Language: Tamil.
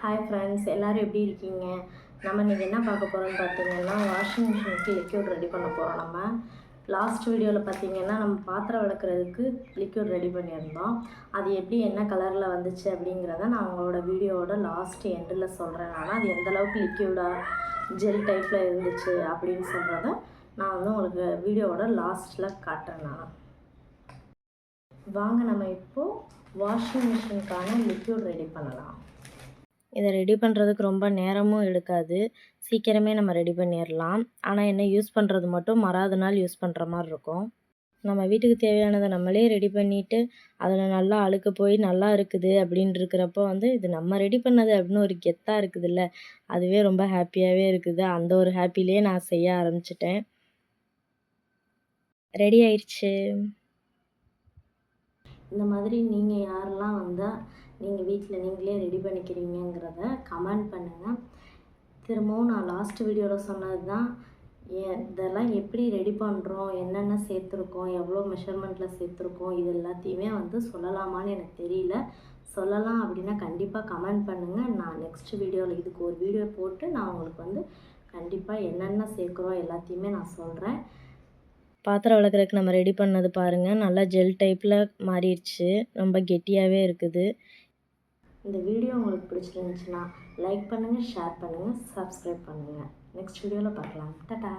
ஹாய் ஃப்ரெண்ட்ஸ் எல்லோரும் எப்படி இருக்கீங்க? நம்ம இன்றைக்கி என்ன பார்க்க போகிறோம்னு பார்த்தீங்கன்னா வாஷிங் மிஷினுக்கு லிக்யூட் ரெடி பண்ண போகிறோம் நம்ம. லாஸ்ட் வீடியோவில் பார்த்தீங்கன்னா நம்ம பாத்திரம் விளக்குறதுக்கு லிக்யூட் ரெடி பண்ணியிருந்தோம். அது எப்படி என்ன கலரில் வந்துச்சு அப்படிங்கிறத நான் உங்களோட வீடியோவோட லாஸ்ட் எண்டில் சொல்கிறேன் நான் அது எந்தளவுக்கு லிக்யூடாக ஜெல் டைப்பில் இருந்துச்சு அப்படின்னு சொல்கிறத நான் வந்து உங்களுக்கு வீடியோவோட லாஸ்ட்டில் காட்டுறேன் நான். வாங்க நம்ம இப்போது வாஷிங் மிஷினுக்கான லிக்யூட் ரெடி பண்ணலாம். இதை ரெடி பண்ணுறதுக்கு ரொம்ப நேரமும் எடுக்காது. சீக்கிரமே நம்ம ரெடி பண்ணிடலாம் ஆனால் என்ன யூஸ் பண்ணுறது மட்டும் மறாத நாள் யூஸ் பண்ணுற மாதிரி இருக்கும். நம்ம வீட்டுக்கு தேவையானதை நம்மளே ரெடி பண்ணிவிட்டு அதில் நல்லா அழுக்கு போய் நல்லா இருக்குது அப்படின்னு இருக்கிறப்போ வந்து இது நம்ம ரெடி பண்ணது அப்படின்னு ஒரு கெத்தாக இருக்குதுல்ல. அதுவே ரொம்ப ஹாப்பியாகவே இருக்குது. அந்த ஒரு ஹாப்பிலே நான் செய்ய ஆரம்பிச்சிட்டேன். ரெடி ஆயிடுச்சு இந்த மாதிரி நீங்கள் யாரெல்லாம் நீங்கள் வீட்டில் நீங்களே ரெடி பண்ணிக்கிறீங்கிறத கமெண்ட் பண்ணுங்கள் திரும்பவும் நான் லாஸ்ட் வீடியோவில் சொன்னது தான் இதெல்லாம் எப்படி ரெடி பண்ணுறோம் என்னென்ன சேர்த்துருக்கோம் எவ்வளோ மெஷர்மெண்ட்டில் சேர்த்துருக்கோம் இது எல்லாத்தையுமே வந்து சொல்லலாமான்னு எனக்கு தெரியல. சொல்லலாம் அப்படின்னா கண்டிப்பாக கமெண்ட் பண்ணுங்கள் நான் நெக்ஸ்ட் வீடியோவில் இதுக்கு ஒரு வீடியோ போட்டு நான் உங்களுக்கு வந்து கண்டிப்பாக என்னென்ன சேர்க்குறோம் எல்லாத்தையுமே நான் சொல்கிறேன் பாத்திரம் விளக்குறதுக்கு நம்ம ரெடி பண்ணது பாருங்கள் நல்லா ஜெல் டைப்பில் மாறிடுச்சு. ரொம்ப கெட்டியாகவே இருக்குது. இந்த வீடியோ உங்களுக்கு பிடிச்சிருந்துச்சுன்னா லைக் பண்ணுங்கள் ஷேர் பண்ணுங்கள் சப்ஸ்கிரைப் பண்ணுங்கள் நெக்ஸ்ட் வீடியோவில் பார்க்கலாம். டட்டா